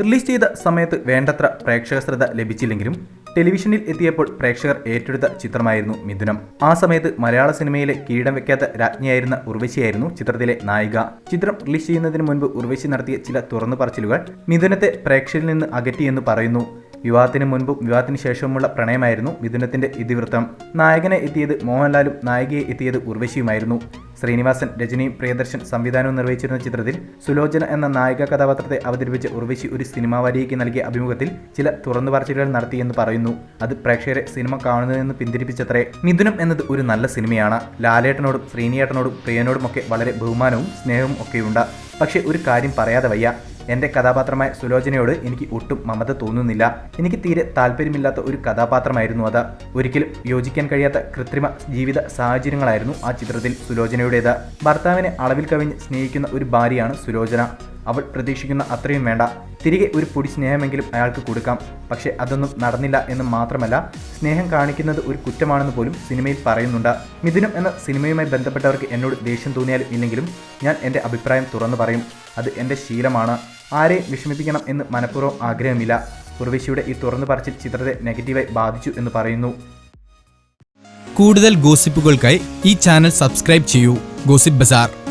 Release ചെയ്ത സമയത്ത് വേണ്ടത്ര പ്രേക്ഷക ശ്രദ്ധ ലഭിച്ചില്ലെങ്കിലും ടെലിവിഷനിൽ എത്തിയപ്പോൾ പ്രേക്ഷകർ ഏറ്റെടുത്ത ചിത്രമായിരുന്നു മിഥുനം. ആ സമയത്ത് മലയാള സിനിമയിലെ കിരീടം വെക്കാത്ത രാജ്ഞിയായിരുന്ന ഉർവശിയായിരുന്നു ചിത്രത്തിലെ നായിക. ചിത്രം റിലീസ് ചെയ്യുന്നതിന് മുൻപ് ഉർവശി നടത്തിയ ചില തുറന്നു പറച്ചിലുകൾ മിഥുനത്തെ പ്രേക്ഷകരിൽ നിന്ന് അകറ്റിയെന്ന് പറയുന്നു. വിവാഹത്തിന് മുൻപും വിവാഹത്തിന് ശേഷവുമുള്ള പ്രണയമായിരുന്നു മിഥുനത്തിന്റെ ഇതിവൃത്തം. നായകനെ എത്തിയത് മോഹൻലാലും നായികയെ എത്തിയത് ഉർവശിയുമായിരുന്നു. ശ്രീനിവാസൻ രജനിയും പ്രിയദർശൻ സംവിധാനവും നിർവഹിച്ചിരുന്ന ചിത്രത്തിൽ സുലോചന എന്ന നായിക കഥാപാത്രത്തെ അവതരിപ്പിച്ച ഉർവശി ഒരു സിനിമാ വാരികയ്ക്ക് നൽകിയ അഭിമുഖത്തിൽ ചില തുറന്നു പറച്ചിലുകൾ നടത്തിയെന്ന് പറയുന്നു. അത് പ്രേക്ഷകരെ സിനിമ കാണുന്നതിൽ നിന്ന് പിന്തിരിപ്പിച്ചത്രേ. മിഥുനം എന്നത് ഒരു നല്ല സിനിമയാണ്. ലാലേട്ടനോടും ശ്രീനിയേട്ടനോടും പ്രിയനോടുമൊക്കെ വളരെ ബഹുമാനവും സ്നേഹവും ഒക്കെയുണ്ട്. പക്ഷേ ഒരു കാര്യം പറയാതെ വയ്യ. എന്റെ കഥാപാത്രമായ സുലോചനയോട് എനിക്ക് ഒട്ടും മമത തോന്നുന്നില്ല. എനിക്ക് തീരെ താല്പര്യമില്ലാത്ത ഒരു കഥാപാത്രമായിരുന്നു അത്. ഒരിക്കലും യോജിക്കാൻ കഴിയാത്ത കൃത്രിമ ജീവിത സാഹചര്യങ്ങളായിരുന്നു ആ ചിത്രത്തിൽ സുലോചനയുടേത്. ഭർത്താവിനെ അളവിൽ കവിഞ്ഞ് സ്നേഹിക്കുന്ന ഒരു ഭാര്യയാണ് സുലോചന. അവൾ പ്രതീക്ഷിക്കുന്ന അത്രയും വേണ്ട. തിരികെ ഒരു പൊടി സ്നേഹമെങ്കിലും അയാൾക്ക് കൊടുക്കാം. പക്ഷേ അതൊന്നും നടന്നില്ല എന്ന് മാത്രമല്ല സ്നേഹം കാണിക്കുന്നത് ഒരു കുറ്റമാണെന്ന് പോലും സിനിമയിൽ പറയുന്നുണ്ട്. മിഥുനം എന്ന സിനിമയുമായി ബന്ധപ്പെട്ടവർക്ക് എന്നോട് ദേഷ്യം തോന്നിയാലും ഇല്ലെങ്കിലും ഞാൻ എന്റെ അഭിപ്രായം തുറന്നു പറയും. അത് എന്റെ ശീലമാണ്. ആരെയും വിഷമിപ്പിക്കണം എന്ന് മനഃപൂർവം ആഗ്രഹമില്ല. ഉർവശിയുടെ ഈ തുറന്നു പറച്ചിൽ ചിത്രത്തെ നെഗറ്റീവായി ബാധിച്ചു എന്ന് പറയുന്നു. കൂടുതൽ ഗോസിപ്പുകൾക്കായി ഈ ചാനൽ സബ്സ്ക്രൈബ് ചെയ്യൂ. Gossip bazaar.